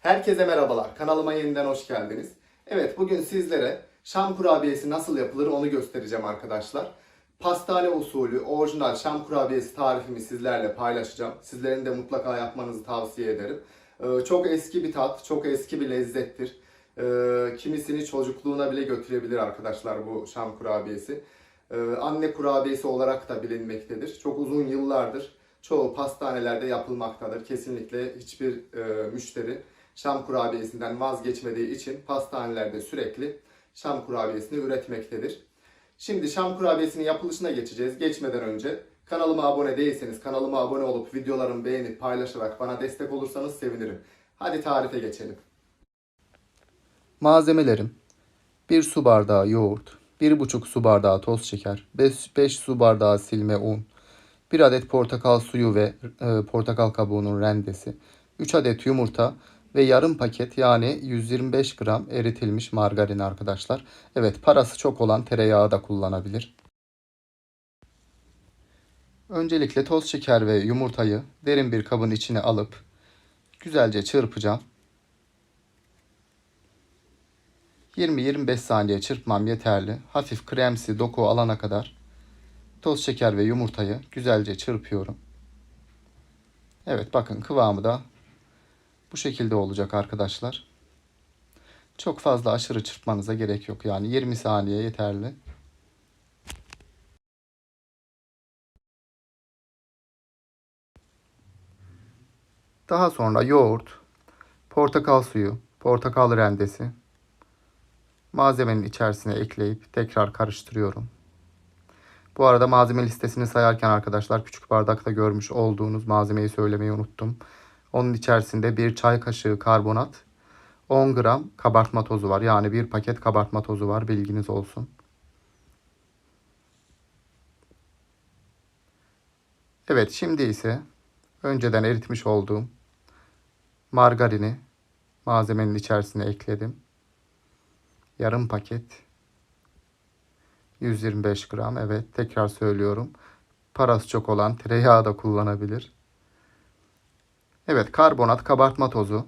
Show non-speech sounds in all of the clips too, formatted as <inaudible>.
Herkese merhabalar. Kanalıma yeniden hoş geldiniz. Evet bugün sizlere Şam kurabiyesi nasıl yapılır onu göstereceğim arkadaşlar. Pastane usulü orijinal Şam kurabiyesi tarifimi sizlerle paylaşacağım. Sizlerin de mutlaka yapmanızı tavsiye ederim. Ee, Çok eski bir tat, çok eski bir lezzettir. Ee, Kimisini çocukluğuna bile götürebilir arkadaşlar bu Şam kurabiyesi. Ee, Anne kurabiyesi olarak da bilinmektedir. Çok uzun yıllardır çoğu pastanelerde yapılmaktadır. Kesinlikle hiçbir e, müşteri Şam kurabiyesinden vazgeçmediği için pastanelerde sürekli Şam kurabiyesini üretmektedir. Şimdi Şam kurabiyesinin yapılışına geçeceğiz. Geçmeden önce kanalıma abone değilseniz kanalıma abone olup videolarımı beğenip paylaşarak bana destek olursanız sevinirim. Hadi tarife geçelim. Malzemelerim 1 su bardağı yoğurt, 1,5 su bardağı toz şeker, 5, su bardağı silme un, 1 adet portakal suyu ve e, portakal kabuğunun rendesi, 3 adet yumurta ve yarım paket yani 125 gram eritilmiş margarin arkadaşlar. Evet parası çok olan tereyağı da kullanabilir. Öncelikle toz şeker ve yumurtayı derin bir kabın içine alıp güzelce çırpacağım. 20-25 saniye çırpmam yeterli. Hafif kremsi doku alana kadar toz şeker ve yumurtayı güzelce çırpıyorum. Evet bakın kıvamı da bu şekilde olacak arkadaşlar. Çok fazla aşırı çırpmanıza gerek yok. Yani 20 saniye yeterli. Daha sonra yoğurt, portakal suyu, portakal rendesi malzemenin içerisine ekleyip tekrar karıştırıyorum. Bu arada malzeme listesini sayarken arkadaşlar küçük bardakta görmüş olduğunuz malzemeyi söylemeyi unuttum. Onun içerisinde bir çay kaşığı karbonat, 10 gram kabartma tozu var. Yani bir paket kabartma tozu var bilginiz olsun. Evet şimdi ise önceden eritmiş olduğum margarini malzemenin içerisine ekledim. Yarım paket 125 gram evet tekrar söylüyorum. Parası çok olan tereyağı da kullanabilir. Evet karbonat, kabartma tozu.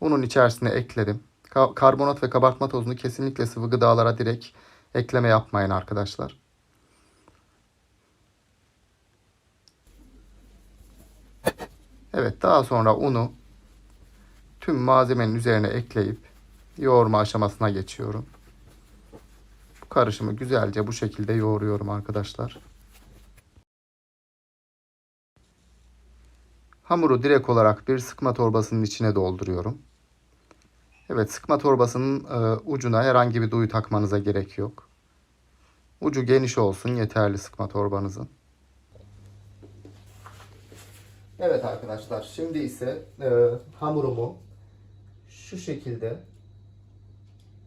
Unun içerisine ekledim. Ka- karbonat ve kabartma tozunu kesinlikle sıvı gıdalara direkt ekleme yapmayın arkadaşlar. Evet daha sonra unu tüm malzemenin üzerine ekleyip yoğurma aşamasına geçiyorum. Bu karışımı güzelce bu şekilde yoğuruyorum arkadaşlar. Hamuru direkt olarak bir sıkma torbasının içine dolduruyorum. Evet sıkma torbasının e, ucuna herhangi bir duyu takmanıza gerek yok. Ucu geniş olsun yeterli sıkma torbanızın. Evet arkadaşlar şimdi ise e, hamurumu şu şekilde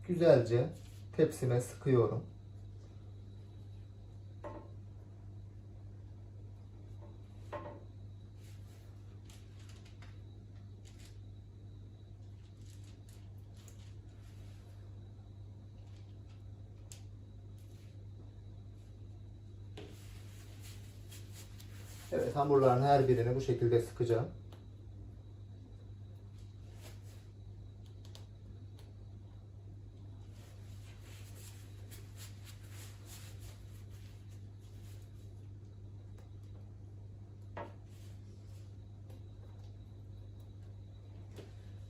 güzelce tepsime sıkıyorum. Evet hamurların her birini bu şekilde sıkacağım.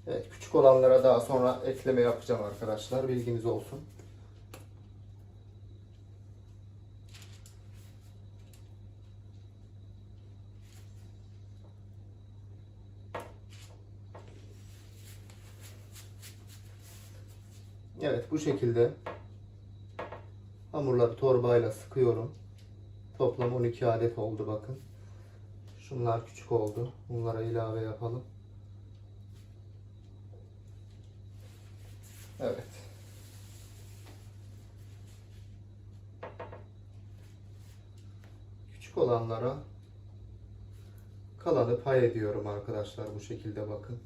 Evet küçük olanlara daha sonra ekleme yapacağım arkadaşlar. Bilginiz olsun. Evet bu şekilde hamurları torbayla sıkıyorum. Toplam 12 adet oldu bakın. Şunlar küçük oldu. Bunlara ilave yapalım. Evet. Küçük olanlara kalanı pay ediyorum arkadaşlar bu şekilde bakın.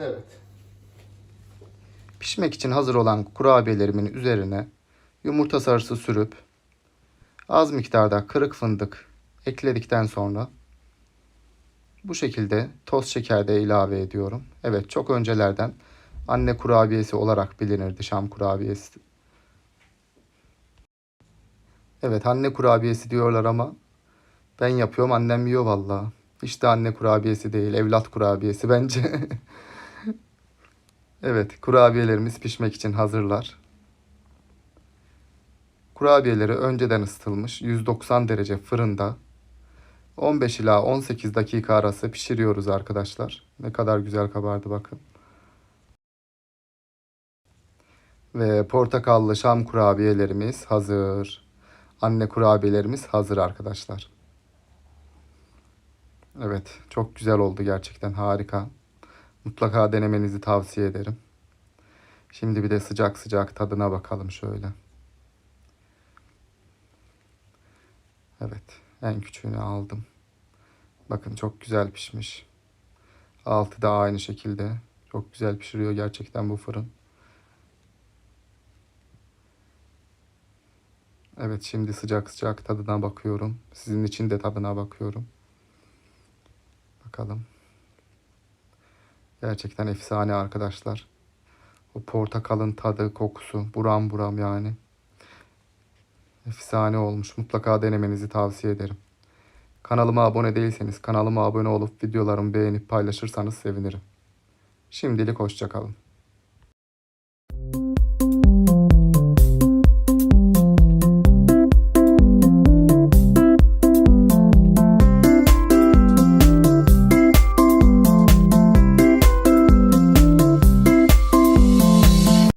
Evet. Pişmek için hazır olan kurabiyelerimin üzerine yumurta sarısı sürüp az miktarda kırık fındık ekledikten sonra bu şekilde toz şeker de ilave ediyorum. Evet çok öncelerden anne kurabiyesi olarak bilinirdi Şam kurabiyesi. Evet anne kurabiyesi diyorlar ama ben yapıyorum annem yiyor vallahi. Hiç anne kurabiyesi değil evlat kurabiyesi bence. <laughs> evet kurabiyelerimiz pişmek için hazırlar. Kurabiyeleri önceden ısıtılmış 190 derece fırında 15 ila 18 dakika arası pişiriyoruz arkadaşlar. Ne kadar güzel kabardı bakın. Ve portakallı şam kurabiyelerimiz hazır. Anne kurabiyelerimiz hazır arkadaşlar. Evet, çok güzel oldu gerçekten harika. Mutlaka denemenizi tavsiye ederim. Şimdi bir de sıcak sıcak tadına bakalım şöyle. Evet, en küçüğünü aldım. Bakın çok güzel pişmiş. Altı da aynı şekilde. Çok güzel pişiriyor gerçekten bu fırın. Evet şimdi sıcak sıcak tadına bakıyorum. Sizin için de tadına bakıyorum. Bakalım. Gerçekten efsane arkadaşlar. O portakalın tadı, kokusu buram buram yani. Efsane olmuş. Mutlaka denemenizi tavsiye ederim. Kanalıma abone değilseniz kanalıma abone olup videolarımı beğenip paylaşırsanız sevinirim. Şimdilik hoşçakalın.